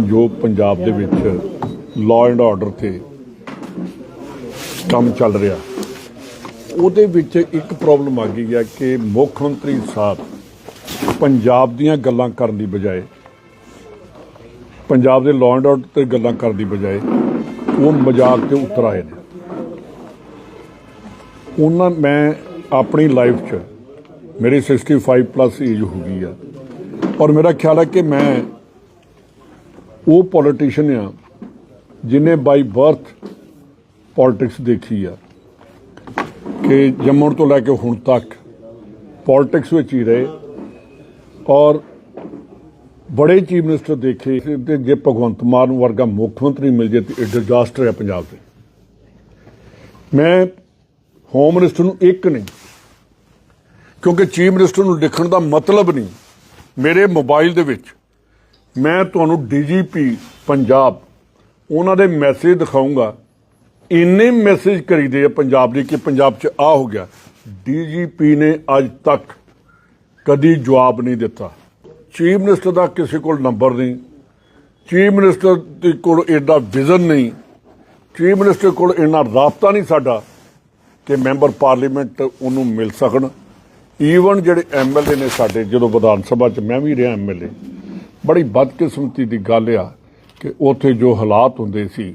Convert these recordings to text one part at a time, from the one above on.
ਜੋ ਪੰਜਾਬ ਦੇ ਵਿੱਚ ਲਾਅ ਐਂਡ ਆਰਡਰ ਤੇ ਕੰਮ ਚੱਲ ਰਿਹਾ, ਉਹਦੇ ਵਿੱਚ ਇੱਕ ਪ੍ਰੋਬਲਮ ਆ ਗਈ ਹੈ ਕਿ ਮੁੱਖ ਮੰਤਰੀ ਸਾਹਿਬ ਪੰਜਾਬ ਦੀਆਂ ਗੱਲਾਂ ਕਰਨ ਦੀ ਬਜਾਏ, ਪੰਜਾਬ ਦੇ ਲਾਅ ਐਂਡ ਆਰਡਰ ਤੇ ਗੱਲਾਂ ਕਰਨ ਦੀ ਬਜਾਏ, ਉਹ ਮਜ਼ਾਕ ਤੇ ਉਤਰ ਆਏ ਨੇ। ਉਹਨਾਂ, ਮੈਂ ਆਪਣੀ ਲਾਈਫ 'ਚ, ਮੇਰੀ 65 ਪਲੱਸ ਏਜ ਹੋ ਗਈ ਆ, ਔਰ ਮੇਰਾ ਖਿਆਲ ਹੈ ਕਿ ਮੈਂ ਉਹ ਪੋਲੀਟੀਸ਼ੀਅਨ ਆ ਜਿਨੇ ਬਾਈ ਬਰਥ ਪੋਲਿਟਿਕਸ ਦੇਖੀ ਆ ਕਿ ਜੰਮਣ ਤੋਂ ਲੈ ਕੇ ਹੁਣ ਤੱਕ ਪੋਲਿਟਿਕਸ ਵਿੱਚ ਹੀ ਰਹੇ ਔਰ ਬੜੇ ਚੀਫ ਮਿਨਿਸਟਰ ਦੇਖੇ ਤੇ ਜੇ ਭਗਵੰਤ ਮਾਨ ਵਰਗਾ ਮੁੱਖ ਮੰਤਰੀ ਮਿਲ ਜੇ ਤੇ ਇਹ ਡਿਜ਼ਾਸਟਰ ਹੈ ਪੰਜਾਬ ਦੇ। ਮੈਂ ਹੋਮ ਮਿਨਿਸਟਰ ਨੂੰ ਇੱਕ ਨਹੀਂ, ਕਿਉਂਕਿ ਚੀਫ ਮਿਨਿਸਟਰ ਨੂੰ ਲਿਖਣ ਦਾ ਮਤਲਬ ਨਹੀਂ ਮੇਰੇ ਮੋਬਾਈਲ ਦੇ ਵਿੱਚ। ਮੈਂ ਤੁਹਾਨੂੰ ਡੀਜੀਪੀ ਪੰਜਾਬ, ਉਹਨਾਂ ਦੇ ਮੈਸੇਜ ਦਿਖਾਉਂਗਾ ਇੰਨੇ ਮੈਸੇਜ ਕਰੀਦੇ ਆ ਪੰਜਾਬ ਦੇ ਕਿ ਪੰਜਾਬ 'ਚ ਆ ਹੋ ਗਿਆ। ਡੀਜੀਪੀ ਨੇ ਅੱਜ ਤੱਕ ਕਦੀ ਜਵਾਬ ਨਹੀਂ ਦਿੱਤਾ। ਚੀਫ ਮਿਨਿਸਟਰ ਦਾ ਕਿਸੇ ਕੋਲ ਨੰਬਰ ਨਹੀਂ, ਚੀਫ ਮਿਨਿਸਟਰ ਦੇ ਕੋਲ ਐਡਾ ਵਿਜ਼ਨ ਨਹੀਂ, ਚੀਫ ਮਿਨਿਸਟਰ ਕੋਲ ਇੰਨਾ ਰਾਬਤਾ ਨਹੀਂ ਸਾਡਾ ਕਿ ਮੈਂਬਰ ਪਾਰਲੀਮੈਂਟ ਉਹਨੂੰ ਮਿਲ ਸਕਣ। ਈਵਨ ਜਿਹੜੇ ਐਮਐਲਏ ਨੇ ਸਾਡੇ, ਜਦੋਂ ਵਿਧਾਨ ਸਭਾ 'ਚ ਮੈਂ ਵੀ ਰਿਹਾ ਐਮਐਲਏ ਬੜੀ ਬਦਕਿਸਮਤੀ ਦੀ ਗੱਲ ਆ ਕਿ ਉੱਥੇ ਜੋ ਹਾਲਾਤ ਹੁੰਦੇ ਸੀ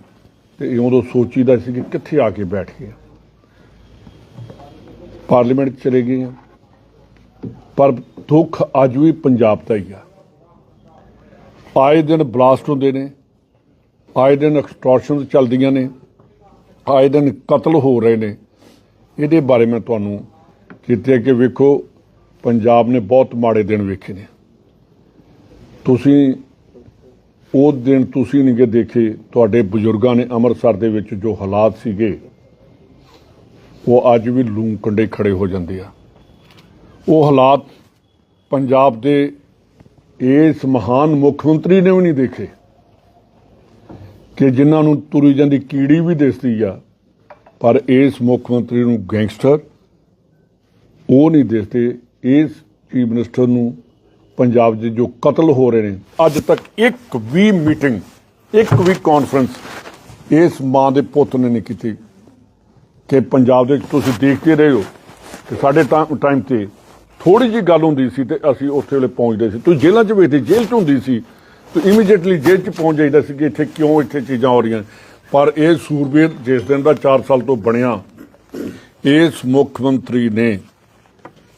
ਤੇ ਉਦੋਂ ਸੋਚੀਦਾ ਸੀ ਕਿ ਕਿੱਥੇ ਆ ਕੇ ਬੈਠ ਗਏ ਪਾਰਲੀਮੈਂਟ ਚਲੇ ਗਏ ਆ। ਪਰ ਦੁੱਖ ਅੱਜ ਵੀ ਪੰਜਾਬ ਦਾ ਹੀ ਆ। ਆਏ ਦਿਨ ਬਲਾਸਟ ਹੁੰਦੇ ਨੇ, ਆਏ ਦਿਨ ਐਕਸਟੋਰਸ਼ਨਸ ਚੱਲਦੀਆਂ ਨੇ, ਆਏ ਦਿਨ ਕਤਲ ਹੋ ਰਹੇ ਨੇ। ਇਹਦੇ ਬਾਰੇ ਮੈਂ ਤੁਹਾਨੂੰ ਜਿੱਤੇ ਕਿ ਵੇਖੋ, ਪੰਜਾਬ ਨੇ ਬਹੁਤ ਮਾੜੇ ਦਿਨ ਵੇਖੇ ਨੇ। ਤੁਸੀਂ ਉਹ ਦਿਨ ਤੁਸੀਂ ਨਹੀਂ ਗੇ ਦੇਖੇ, ਤੁਹਾਡੇ ਬਜ਼ੁਰਗਾਂ ਨੇ ਅੰਮ੍ਰਿਤਸਰ ਦੇ ਵਿੱਚ ਜੋ ਹਾਲਾਤ ਸੀਗੇ, ਉਹ ਅੱਜ ਵੀ ਲੂੰ ਕੰਡੇ ਖੜੇ ਹੋ ਜਾਂਦੇ ਆ। ਉਹ ਹਾਲਾਤ ਪੰਜਾਬ ਦੇ ਇਸ ਮਹਾਨ ਮੁੱਖ ਮੰਤਰੀ ਨੇ ਵੀ ਨਹੀਂ ਦੇਖੇ ਕਿ ਜਿਨ੍ਹਾਂ ਨੂੰ ਤੁਰੀ ਜਾਂਦੀ ਕੀੜੀ ਵੀ ਦਿਸਦੀ ਆ, ਪਰ ਇਸ ਮੁੱਖ ਮੰਤਰੀ ਨੂੰ ਗੈਂਗਸਟਰ ਉਹ ਨਹੀਂ ਦਿਸਦੇ, ਇਸ ਚੀਫ ਮਿਨਿਸਟਰ ਨੂੰ ਪੰਜਾਬ 'ਚ ਜੋ ਕਤਲ ਹੋ ਰਹੇ ਨੇ, ਅੱਜ ਤੱਕ ਇੱਕ ਵੀ ਮੀਟਿੰਗ, ਇੱਕ ਵੀ ਕਾਨਫਰੰਸ ਇਸ ਮਾਂ ਦੇ ਪੁੱਤ ਨੇ ਨਹੀਂ ਕੀਤੀ। ਕਿ ਪੰਜਾਬ ਦੇ ਵਿੱਚ ਤੁਸੀਂ ਦੇਖਦੇ ਰਹੇ ਹੋ ਕਿ ਸਾਡੇ ਟਾਈਮ ਤੇ ਥੋੜੀ ਜੀ ਗੱਲ ਹੁੰਦੀ ਸੀ ਤੇ ਅਸੀਂ ਉੱਥੇ ਵੇਲੇ ਪਹੁੰਚਦੇ ਸੀ। ਤੁਸੀਂ ਜੇਲ੍ਹਾਂ 'ਚ ਵੇਖਦੇ, ਜੇਲ੍ਹ 'ਚ ਹੁੰਦੀ ਸੀ, ਤੇ ਇਮੀਡੀਏਟਲੀ ਜੇਲ੍ਹ 'ਚ ਪਹੁੰਚ ਜਾਈਦਾ ਸੀ ਕਿ ਇੱਥੇ ਕਿਉਂ ਇੱਥੇ ਚੀਜ਼ਾਂ ਹੋ ਰਹੀਆਂ। ਪਰ ਇਹ ਸੂਰਬੀਰ ਜਿਸ ਦਿਨ ਦਾ 4 ਸਾਲ ਤੋਂ ਬਣਿਆ, ਇਸ ਮੁੱਖ ਮੰਤਰੀ ਨੇ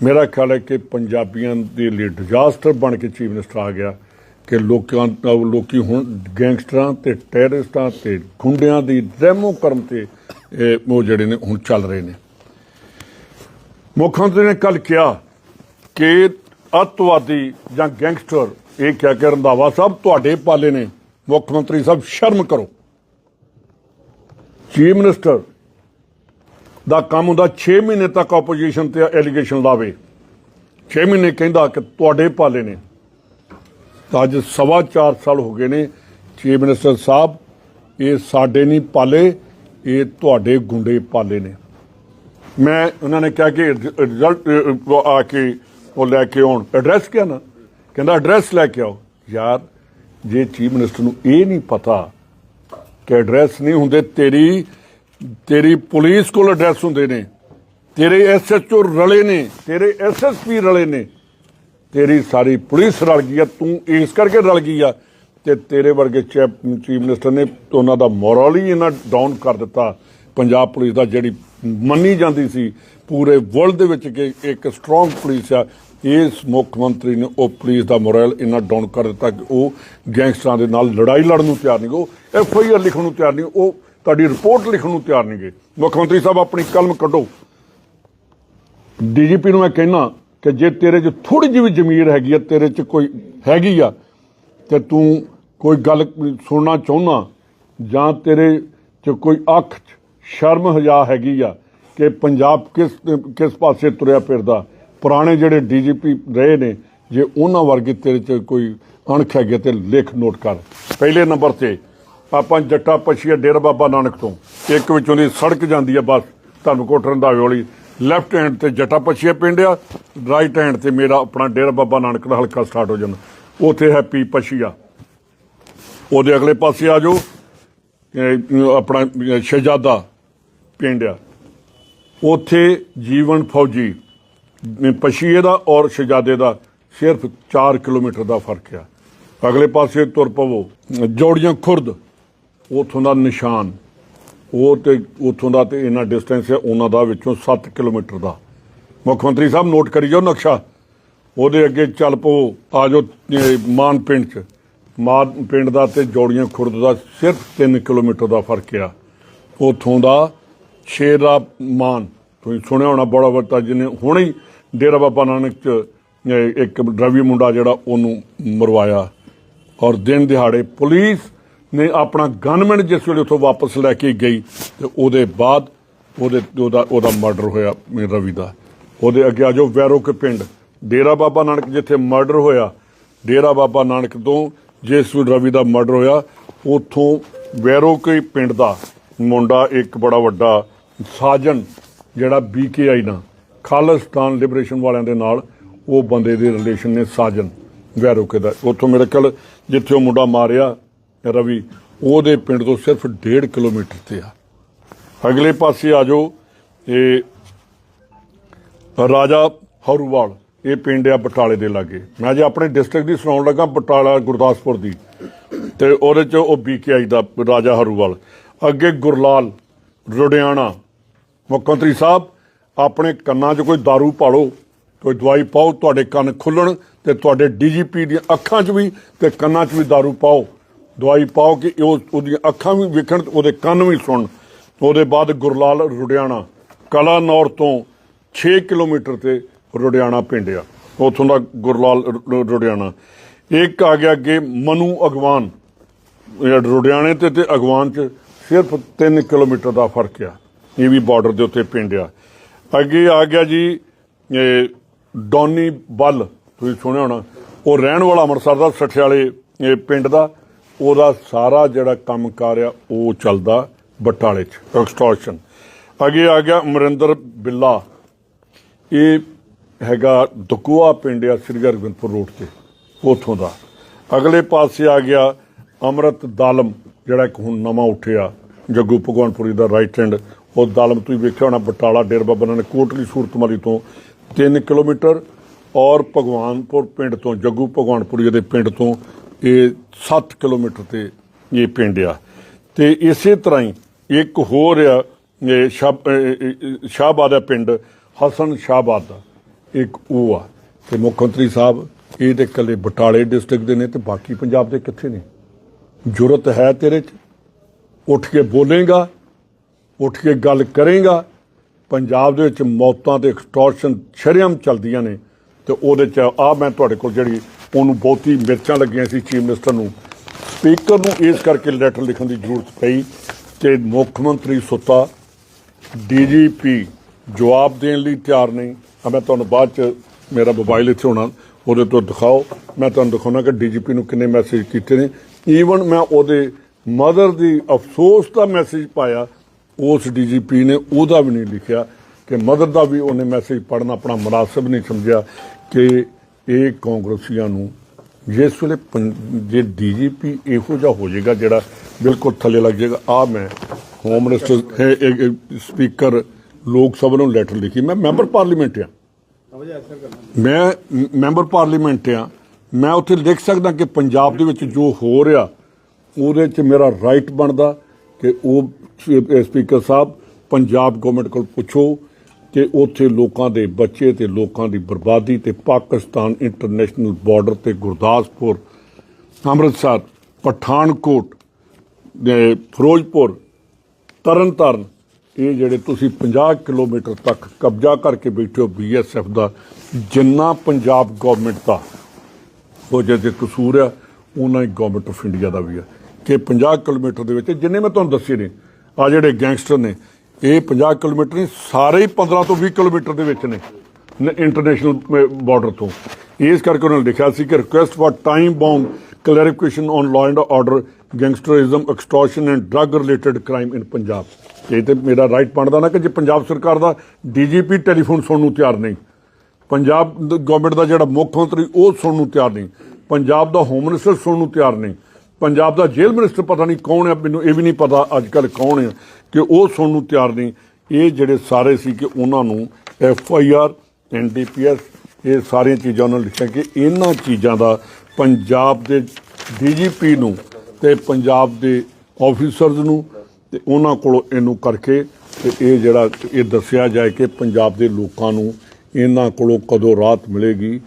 ਮੇਰਾ ਖਿਆਲ ਹੈ ਕਿ ਪੰਜਾਬੀਆਂ ਦੇ ਲਈ ਡਿਜ਼ਾਸਟਰ ਬਣ ਕੇ ਚੀਫ ਮਿਨਿਸਟਰ ਆ ਗਿਆ ਕਿ ਲੋਕਾਂ ਲੋਕੀ ਹੁਣ ਗੈਂਗਸਟਰਾਂ ਤੇ ਟੈਰਰਿਸਟਾਂ ਤੇ ਗੁੰਡਿਆਂ ਦੀ ਰਹਿਮੋ ਕਰਮ ਤੇ, ਇਹ ਉਹ ਜਿਹੜੇ ਨੇ ਹੁਣ ਚੱਲ ਰਹੇ ਨੇ। ਮੁੱਖ ਮੰਤਰੀ ਨੇ ਕੱਲ ਕਿਹਾ ਕਿ ਅੱਤਵਾਦੀ ਜਾਂ ਗੈਂਗਸਟਰ, ਇਹ ਕਿਹਾ ਕਿ ਰੰਧਾਵਾ ਸਾਹਿਬ ਤੁਹਾਡੇ ਪਾਲੇ ਨੇ। ਮੁੱਖ ਮੰਤਰੀ ਸਾਹਿਬ, ਸ਼ਰਮ ਕਰੋ। ਚੀਫ ਮਿਨਿਸਟਰ ਦਾ ਕੰਮ ਹੁੰਦਾ 6 ਮਹੀਨੇ ਤੱਕ ਆਪੋਜੀਸ਼ਨ ਤੇ ਐਲੀਗੇਸ਼ਨ ਲਾਵੇ। 6 ਮਹੀਨੇ ਕਹਿੰਦਾ ਕਿ ਤੁਹਾਡੇ ਪਾਲੇ ਨੇ। ਤਾਂ ਅੱਜ ਸਵਾ 4 ਸਾਲ ਹੋ ਗਏ ਨੇ ਚੀਫ ਮਿਨਿਸਟਰ ਸਾਹਿਬ, ਇਹ ਸਾਡੇ ਨਹੀਂ ਪਾਲੇ, ਇਹ ਤੁਹਾਡੇ ਗੁੰਡੇ ਪਾਲੇ ਨੇ। ਮੈਂ ਉਹਨਾਂ ਨੇ ਕਿਹਾ ਕਿ ਰਿਜ਼ਲਟ ਆ ਕੇ ਉਹ ਲੈ ਕੇ ਆਉਣ। ਐਡਰੈਸ ਕਿਹਾ ਨਾ? ਕਹਿੰਦਾ ਐਡਰੈਸ ਲੈ ਕੇ ਆਓ। ਯਾਰ, ਜੇ ਚੀਫ ਮਿਨਿਸਟਰ ਨੂੰ ਇਹ ਨਹੀਂ ਪਤਾ ਕਿ ਐਡਰੈਸ ਨਹੀਂ ਹੁੰਦੇ, ਤੇਰੀ ਤੇਰੀ ਪੁਲਿਸ ਕੋਲ ਐਡਰੈਸ ਹੁੰਦੇ ਨੇ, ਤੇਰੇ ਐਸਐਚਓ ਰਲੇ ਨੇ, ਤੇਰੇ ਐਸਐਸਪੀ ਰਲੇ ਨੇ, ਤੇਰੀ ਸਾਰੀ ਪੁਲਿਸ ਰਲ ਗਈ ਆ, ਤੂੰ ਇਸ ਕਰਕੇ ਰਲ ਗਈ ਆ ਤੇ ਤੇਰੇ ਵਰਗੇ ਚੀਫ ਮਿਨਿਸਟਰ ਨੇ ਉਹਨਾਂ ਦਾ ਮੋਰਲ ਹੀ ਇਹਨਾਂ ਡਾਊਨ ਕਰ ਦਿੱਤਾ। ਪੰਜਾਬ ਪੁਲਿਸ ਦਾ ਜਿਹੜੀ ਮੰਨੀ ਜਾਂਦੀ ਸੀ, ਪੂਰੇ ਵਰਲਡ ਦੇ ਵਿੱਚ ਕਿ ਇੱਕ ਸਟਰੋਂਗ ਪੁਲਿਸ ਆ, ਇਸ ਮੁੱਖ ਮੰਤਰੀ ਨੇ ਉਹ ਪੁਲਿਸ ਦਾ ਮੋਰਲ ਇੰਨਾ ਡਾਊਨ ਕਰ ਦਿੱਤਾ ਕਿ ਉਹ ਗੈਂਗਸਟਰਾਂ ਦੇ ਨਾਲ ਲੜਾਈ ਲੜਨ ਨੂੰ ਤਿਆਰ ਨਹੀਂ, ਉਹ ਐਫ ਆਈ ਆਰ ਲਿਖਣ ਨੂੰ ਤਿਆਰ ਨਹੀਂ, ਉਹ ਤੁਹਾਡੀ ਰਿਪੋਰਟ ਲਿਖਣ ਨੂੰ ਤਿਆਰ ਨਹੀਂਗੇ। ਮੁੱਖ ਮੰਤਰੀ ਸਾਹਿਬ, ਆਪਣੀ ਕਲਮ ਕੱਢੋ। ਡੀਜੀਪੀ ਨੂੰ ਮੈਂ ਕਹਿਣਾ ਕਿ ਜੇ ਤੇਰੇ 'ਚ ਥੋੜੀ ਜਿਹੀ ਵੀ ਜ਼ਮੀਰ ਹੈਗੀ ਆ, ਤੇਰੇ 'ਚ ਕੋਈ ਹੈਗੀ ਆ, ਤੇ ਤੂੰ ਕੋਈ ਗੱਲ ਸੁਣਨਾ ਚਾਹੁੰਦਾ ਜਾਂ ਤੇਰੇ 'ਚ ਕੋਈ ਅੱਖ ਸ਼ਰਮ ਹਜਾ ਹੈਗੀ ਆ ਕਿ ਪੰਜਾਬ ਕਿਸ ਕਿਸ ਪਾਸੇ ਤੁਰਿਆ ਫਿਰਦਾ, ਪੁਰਾਣੇ ਜਿਹੜੇ ਡੀਜੀਪੀ ਰਹੇ ਨੇ, ਜੇ ਉਹਨਾਂ ਵਰਗੇ ਤੇਰੇ 'ਚ ਕੋਈ ਅਣਖ ਹੈਗੀ ਤੇ ਲਿਖ ਨੋਟ ਕਰ। ਪਹਿਲੇ ਨੰਬਰ ਤੇ ਆਪਾਂ ਜੱਟਾ ਪਛੀਆ ਡੇਰਾ ਬਾਬਾ ਨਾਨਕ ਤੋਂ। ਇੱਕ ਵਿੱਚੋਂ ਦੀ ਸੜਕ ਜਾਂਦੀ ਆ ਬਸ ਧਰਮਕੋਟ ਰੰਧਾਵੇ ਵਾਲੀ ਲੈਫਟ ਹੈਂਡ ਤੇ ਜੱਟਾ ਪਛੀਆ ਪਿੰਡ ਆ ਰਾਈਟ ਹੈਂਡ ਤੇ ਮੇਰਾ ਆਪਣਾ ਡੇਰਾ ਬਾਬਾ ਨਾਨਕ ਦਾ ਹਲਕਾ ਸਟਾਰਟ ਹੋ ਜਾਂਦਾ। ਉੱਥੇ ਹੈਪੀ ਪਛੀਆ ਉਹਦੇ ਅਗਲੇ ਪਾਸੇ ਆ ਜਾਓ ਆਪਣਾ ਸ਼ਹਿਜ਼ਾਦਾ ਪਿੰਡ ਆ। ਉੱਥੇ ਜੀਵਨ ਫੌਜੀ ਪਸ਼ੀਏ ਦਾ ਔਰ ਸ਼ਹਿਜ਼ਾਦੇ ਦਾ ਸਿਰਫ 4 ਕਿਲੋਮੀਟਰ ਦਾ ਫ਼ਰਕ ਆ। ਅਗਲੇ ਪਾਸੇ ਤੁਰ ਪਵੋ, ਜੋੜੀਆਂ ਖੁਰਦ। ਉਥੋਂ ਦਾ ਨਿਸ਼ਾਨ, ਉਹ ਤੇ ਉਥੋਂ ਦਾ ਤੇ ਇਹਨਾਂ ਡਿਸਟੈਂਸ ਹੈ, ਉਹਨਾਂ ਦਾ ਵਿੱਚੋਂ 7 ਕਿਲੋਮੀਟਰ ਦਾ। ਮੁੱਖ ਮੰਤਰੀ ਸਾਹਿਬ ਨੋਟ ਕਰੀ ਜਾਓ ਨਕਸ਼ਾ। ਉਹਦੇ ਅੱਗੇ ਚੱਲ ਪੋ ਆ ਜਾਓ ਮਾਨ ਪਿੰਡ ਚ। ਮਾਨ ਪਿੰਡ ਦਾ ਤੇ ਜੋੜੀਆਂ ਖੁਰਦ ਦਾ ਸਿਰਫ 3 ਕਿਲੋਮੀਟਰ ਦਾ ਫ਼ਰਕ ਆ। ਉਥੋਂ ਦਾ ਸ਼ੇਰ ਦਾ ਮਾਨ। ਤੁਸੀਂ ਸੁਣਿਆ ਹੋਣਾ ਬੜਾ ਵੱਡਾ, ਜਿਹਨੇ ਹੁਣੇ ਹੀ ਡੇਰਾ ਬਾਬਾ ਨਾਨਕ ਚ ਇੱਕ ਡਰਵੀ ਮੁੰਡਾ ਜਿਹੜਾ ਉਹਨੂੰ ਮਰਵਾਇਆ। ਔਰ ਦਿਨ ਦਿਹਾੜੇ ਪੁਲਿਸ ਨੇ ਆਪਣਾ ਗਨਮੈਨ ਜਿਸ ਵੇਲੇ ਉੱਥੋਂ ਵਾਪਸ ਲੈ ਕੇ ਗਈ ਤੇ ਉਹਦੇ ਬਾਅਦ ਉਹਦੇ, ਉਹਦਾ ਉਹਦਾ ਮਰਡਰ ਹੋਇਆ ਰਵੀ ਦਾ। ਉਹਦੇ ਅੱਗੇ ਆ ਜਾਓ ਵੈਰੋ ਕੇ ਪਿੰਡ। ਡੇਰਾ ਬਾਬਾ ਨਾਨਕ ਜਿੱਥੇ ਮਰਡਰ ਹੋਇਆ, ਡੇਰਾ ਬਾਬਾ ਨਾਨਕ ਤੋਂ ਜਿਸ ਵੇਲੇ ਰਵੀ ਦਾ ਮਰਡਰ ਹੋਇਆ, ਉੱਥੋਂ ਵੈਰੋ ਕੇ ਪਿੰਡ ਦਾ ਮੁੰਡਾ ਇੱਕ ਬੜਾ ਵੱਡਾ ਸਾਜਨ ਜਿਹੜਾ ਬੀਕੇਆਈ ਨਾਲ, ਖਾਲਿਸਤਾਨ ਲਿਬਰੇਸ਼ਨ ਵਾਲਿਆਂ ਦੇ ਨਾਲ ਉਹ ਬੰਦੇ ਦੇ ਰਿਲੇਸ਼ਨ ਨੇ ਸਾਜਨ ਵੈਰੋਕੇ ਦਾ। ਉੱਥੋਂ ਮੇਰੇ ਕੋਲ ਜਿੱਥੇ ਉਹ ਮੁੰਡਾ ਮਾਰਿਆ ਰਵੀ ਉਹਦੇ ਪਿੰਡ ਤੋਂ ਸਿਰਫ 1.5 ਕਿਲੋਮੀਟਰ ਤੇ ਆ ਅਗਲੇ ਪਾਸੇ ਆ ਜਾਓ ਇਹ ਰਾਜਾ ਹਰੂਵਾਲ ਇਹ ਪਿੰਡ ਆ ਬਟਾਲੇ ਦੇ ਲਾਗੇ ਮੈਂ ਜੇ ਆਪਣੇ ਡਿਸਟ੍ਰਿਕਟ ਦੀ ਸੁਣਾਉਣ ਲੱਗਾ ਬਟਾਲਾ ਗੁਰਦਾਸਪੁਰ ਦੀ ਤੇ ਉਹਦੇ ਚ ਉਹ ਬੀਕੇਆਈ ਦਾ ਰਾਜਾ ਹਰੂਵਾਲ ਅੱਗੇ ਗੁਰਲਾਲ ਰੁਡਿਆਣਾ ਮੁੱਖ ਮੰਤਰੀ ਸਾਹਿਬ ਆਪਣੇ ਕੰਨਾਂ 'ਚ ਕੋਈ दारू ਪਾਲੋ ਕੋਈ ਦਵਾਈ ਪਾਓ ਤੁਹਾਡੇ ਕੰਨ ਖੁੱਲਣ ਤੇ ਤੁਹਾਡੇ ਡੀਜੀਪੀ ਦੀਆਂ ਅੱਖਾਂ 'ਚ ਵੀ ਤੇ ਕੰਨਾਂ 'ਚ ਵੀ दारू ਪਾਓ ਦਵਾਈ ਪਾਓ ਕਿ ਉਹ ਉਹਦੀਆਂ ਅੱਖਾਂ ਵੀ ਵੇਖਣ ਤੇ ਉਹਦੇ ਕੰਨ ਵੀ ਸੁਣਨ। ਉਹਦੇ ਬਾਅਦ ਗੁਰਲਾਲ ਰੁਡਿਆਣਾ ਕਲਾਨੌਰ ਤੋਂ 6 ਕਿਲੋਮੀਟਰ ਤੇ ਰੁਡਿਆਣਾ ਪਿੰਡ ਆ। ਉੱਥੋਂ ਦਾ ਗੁਰਲਾਲ ਰੁ- ਰੁਡਿਆਣਾ ਇੱਕ ਆ ਗਿਆ ਅੱਗੇ ਮਨੂ ਅਗਵਾਨ। ਇਹ ਰੁਡਿਆਣੇ ਤੇ ਤੇ ਅਗਵਾਨ ਚ ਸਿਰਫ 3 ਕਿਲੋਮੀਟਰ ਦਾ ਫ਼ਰਕ ਆ। ਇਹ ਵੀ ਬਾਰਡਰ ਦੇ ਉੱਤੇ ਪਿੰਡ ਆ। ਅੱਗੇ ਆ ਗਿਆ ਜੀ ਡੋਨੀ ਬੱਲ ਤੁਸੀਂ ਸੁਣਿਆ ਹੋਣਾ। ਉਹ ਰਹਿਣ ਵਾਲਾ ਅੰਮ੍ਰਿਤਸਰ ਦਾ, ਸਠਿਆਲੇ, ਇਹ ਪਿੰਡ ਦਾ। ਉਹਦਾ ਸਾਰਾ ਜਿਹੜਾ ਕੰਮ ਕਾਰ ਆ, ਉਹ ਚੱਲਦਾ ਬਟਾਲੇ ਚ ਐਕਸਟੋਰਸ਼ਨ ਅੱਗੇ ਆ ਗਿਆ ਅਮਰਿੰਦਰ ਬਿੱਲਾ। ਇਹ ਹੈਗਾ ਦਕੂਆ ਪਿੰਡ ਆ, ਸ੍ਰੀ ਹਰਗੋਬਿੰਦਪੁਰ ਰੋਡ ਤੇ, ਉਥੋਂ ਦਾ। ਅਗਲੇ ਪਾਸੇ ਆ ਗਿਆ ਅਮਰਤ ਦਾਲਮ, ਜਿਹੜਾ ਇੱਕ ਹੁਣ ਨਵਾਂ ਉੱਠਿਆ। ਜੱਗੂ ਭਗਵਾਨਪੁਰੀ ਦਾ ਰਾਈਟ ਹੈਂਡ ਉਹ ਦਾਲਮ ਤੁਸੀਂ ਵੇਖਿਆ ਹੋਣਾ, ਬਟਾਲਾ ਡੇਰ ਬਾਬਾ ਨੇ ਕੋਟਲੀ ਸੂਰਤਮਲੀ ਤੋਂ 3 ਕਿਲੋਮੀਟਰ। ਔਰ ਭਗਵਾਨਪੁਰ ਪਿੰਡ ਤੋਂ, ਜੱਗੂ ਭਗਵਾਨਪੁਰੀ ਦੇ ਪਿੰਡ ਤੋਂ ਇਹ 7 ਕਿਲੋਮੀਟਰ ਤੇ ਇਹ ਪਿੰਡ ਆ। ਤੇ ਇਸੇ ਤਰ੍ਹਾਂ ਹੀ ਇੱਕ ਹੋਰ ਆ, ਇਹ ਸ਼ਾਹ- ਸ਼ਾਹਬਾਦ ਦਾ ਪਿੰਡ, ਹਸਨ ਸ਼ਾਹਬਾਦ ਦਾ। ਇੱਕ ਉਹ ਆ। ਤੇ ਮੁੱਖ ਮੰਤਰੀ ਸਾਹਿਬ, ਇਹ ਤੇ ਇਕੱਲੇ ਬਟਾਲੇ ਡਿਸਟ੍ਰਿਕਟ ਦੇ ਨੇ ਤੇ ਬਾਕੀ ਪੰਜਾਬ ਦੇ ਕਿੱਥੇ ਨੇ? ਜੁਰਤ ਹੈ ਤੇਰੇ 'ਚ? ਉੱਠ ਕੇ ਬੋਲੇਗਾ, ਉੱਠ ਕੇ ਗੱਲ ਕਰੇਗਾ। ਪੰਜਾਬ ਦੇ ਵਿੱਚ ਮੌਤਾਂ ਤੇ ਐਕਸਟੋਰਸ਼ਨ ਸ਼ਰੇਆਮ ਚੱਲਦੀਆਂ ਨੇ ਤੇ ਉਹਦੇ 'ਚ ਆ ਮੈਂ ਤੁਹਾਡੇ ਕੋਲ ਜਿਹੜੀ ਉਹਨੂੰ ਬਹੁਤੀ ਮਿਰਚਾਂ ਲੱਗੀਆਂ ਸੀ ਚੀਫ ਮਿਨਿਸਟਰ ਨੂੰ। ਸਪੀਕਰ ਨੂੰ ਇਸ ਕਰਕੇ ਲੈਟਰ ਲਿਖਣ ਦੀ ਜ਼ਰੂਰਤ ਪਈ ਕਿ ਮੁੱਖ ਮੰਤਰੀ ਸੁੱਤਾ। ਡੀਜੀਪੀ ਜਵਾਬ ਦੇਣ ਲਈ ਤਿਆਰ ਨਹੀਂ। ਆ ਮੈਂ ਤੁਹਾਨੂੰ ਬਾਅਦ ਚ ਮੇਰਾ ਮੋਬਾਈਲ ਇੱਥੇ ਹੋਣਾ, ਉਹਦੇ ਤੋਂ ਦਿਖਾਓ। ਮੈਂ ਤੁਹਾਨੂੰ ਦਿਖਾਉਣਾ ਕਿ ਡੀਜੀਪੀ ਨੂੰ ਕਿੰਨੇ ਮੈਸੇਜ ਕੀਤੇ ਨੇ। ਈਵਨ ਮੈਂ ਉਹਦੇ ਮਦਰ ਦੀ ਅਫਸੋਸ ਦਾ ਮੈਸੇਜ ਪਾਇਆ, ਉਸ ਡੀਜੀਪੀ ਨੇ ਉਹਦਾ ਵੀ ਨਹੀਂ ਲਿਖਿਆ ਕਿ ਮਦਰ ਦਾ ਵੀ ਉਹਨੇ ਮੈਸੇਜ ਪੜਨਾ ਆਪਣਾ ਮੁਨਾਸਬ ਨਹੀਂ ਸਮਝਿਆ ਕਿ ਇਹ ਕਾਂਗਰਸੀਆਂ ਨੂੰ ਜਿਸ ਵੇਲੇ ਪੰ- ਜੇ ਡੀਜੀਪੀ ਇਹੋ ਜਿਹਾ ਹੋ ਜਾਏਗਾ ਜਿਹੜਾ ਬਿਲਕੁਲ ਥੱਲੇ ਲੱਗ ਜਾਏਗਾ। ਆ ਮੈਂ ਹੋਮ ਮਿਨਿਸਟਰ ਸਪੀਕਰ ਲੋਕ ਸਭਾ ਨੂੰ ਲੈਟਰ ਲਿਖੀ। ਮੈਂ ਮੈਂਬਰ ਪਾਰਲੀਮੈਂਟ ਆ। ਮੈਂ ਮੈਂਬਰ ਪਾਰਲੀਮੈਂਟ ਆ। ਮੈਂ ਉੱਥੇ ਲਿਖ ਸਕਦਾ ਕਿ ਪੰਜਾਬ ਦੇ ਵਿੱਚ ਜੋ ਹੋ ਰਿਹਾ, ਉਹਦੇ 'ਚ ਮੇਰਾ ਰਾਈਟ ਬਣਦਾ ਕਿ ਉਹ ਸਪੀਕਰ ਸਾਹਿਬ, ਪੰਜਾਬ ਗਵਰਨਮੈਂਟ ਕੋਲ ਪੁੱਛੋ। ਕਿ ਉੱਥੇ ਲੋਕਾਂ ਦੇ ਬੱਚੇ ਤੇ ਲੋਕਾਂ ਦੀ ਬਰਬਾਦੀ ਤੇ ਪਾਕਿਸਤਾਨ ਇੰਟਰਨੈਸ਼ਨਲ ਬਾਰਡਰ ਤੇ ਗੁਰਦਾਸਪੁਰ, ਅੰਮ੍ਰਿਤਸਰ, ਪਠਾਨਕੋਟ ਦੇ ਫਿਰੋਜ਼ਪੁਰ, ਤਰਨਤਾਰਨ, ਇਹ ਜਿਹੜੇ ਤੁਸੀਂ 50 ਕਿਲੋਮੀਟਰ ਤੱਕ ਕਬਜ਼ਾ ਕਰਕੇ ਬੈਠੇ ਹੋ ਬੀਐਸਐਫ ਦਾ, ਜਿੰਨਾ ਪੰਜਾਬ ਗਵਰਨਮੈਂਟ ਦਾ, ਉਹ ਜੇ ਕਸੂਰ ਆ ਉਹਨਾਂ ਹੀ ਗਵਰਨਮੈਂਟ ਆਫ ਇੰਡੀਆ ਦਾ ਵੀ ਆ। ਕਿ 50 ਕਿਲੋਮੀਟਰ ਦੇ ਵਿੱਚ, ਜਿੰਨੇ ਮੈਂ ਤੁਹਾਨੂੰ ਦੱਸੇ ਨੇ, ਆ ਜਿਹੜੇ ਗੈਂਗਸਟਰ ਨੇ ਇਹ 50 ਕਿਲੋਮੀਟਰ ਨਹੀਂ, ਸਾਰੇ ਹੀ 15 ਤੋਂ 20 ਕਿਲੋਮੀਟਰ ਦੇ ਵਿੱਚ ਨੇ ਇੰਟਰਨੈਸ਼ਨਲ ਬਾਰਡਰ ਤੋਂ। ਇਸ ਕਰਕੇ ਉਹਨਾਂ ਨੇ ਲਿਖਿਆ ਸੀ ਕਿ request for time bound clarification on law and order gangsterism extortion and drug related crime in Punjab ਇਹ ਤੇ ਮੇਰਾ ਰਾਈਟ ਬਣਦਾ ਨਾ ਕਿ ਜੇ ਪੰਜਾਬ ਸਰਕਾਰ ਦਾ ਡੀਜੀਪੀ ਟੈਲੀਫੋਨ ਸੁਣਨ ਨੂੰ ਤਿਆਰ ਨਹੀਂ, ਪੰਜਾਬ ਦ- ਗਵਰਨਮੈਂਟ ਦਾ ਜਿਹੜਾ ਮੁੱਖ ਮੰਤਰੀ ਉਹ ਸੁਣਨ ਨੂੰ ਤਿਆਰ ਨਹੀਂ, ਪੰਜਾਬ ਦਾ ਹੋਮ ਮਿਨਿਸਟਰ ਸੁਣਨ ਨੂੰ ਤਿਆਰ ਨਹੀਂ ਪੰਜਾਬ ਦਾ ਜੇਲ੍ਹ ਮਿਨਿਸਟਰ ਪਤਾ ਨਹੀਂ ਕੌਣ ਹੈ ਮੈਨੂੰ ਇਹ ਵੀ ਨਹੀਂ ਪਤਾ ਅੱਜ ਕੱਲ ਕੌਣ ਹੈ ਕਿ ਉਹ ਸੁਣਨ ਨੂੰ ਤਿਆਰ ਨਹੀਂ। ਇਹ ਜਿਹੜੇ ਸਾਰੇ ਸੀ ਕਿ ਉਹਨਾਂ ਨੂੰ ਐਫ ਆਈ ਆਰ ਐਨਡੀਪੀਐਸ ਇਹ ਸਾਰੀਆਂ ਚੀਜ਼ਾਂ ਉਹਨਾਂ ਨੇ ਲਿਖਿਆ ਕਿ ਇਹਨਾਂ ਚੀਜ਼ਾਂ ਦਾ ਪੰਜਾਬ ਦੇ ਡੀਜੀਪੀ ਨੂੰ ਤੇ ਪੰਜਾਬ ਦੇ ਆਫੀਸਰਸ ਨੂੰ ਤੇ ਉਹਨਾਂ ਕੋਲੋਂ ਇਹਨੂੰ ਕਰਕੇ ਤੇ ਇਹ ਜਿਹੜਾ ਇਹ ਦੱਸਿਆ ਜਾਏ ਕਿ ਪੰਜਾਬ ਦੇ ਲੋਕਾਂ ਨੂੰ ਇਹਨਾਂ ਕੋਲੋਂ ਕਦੋਂ ਰਾਹਤ ਮਿਲੇਗੀ।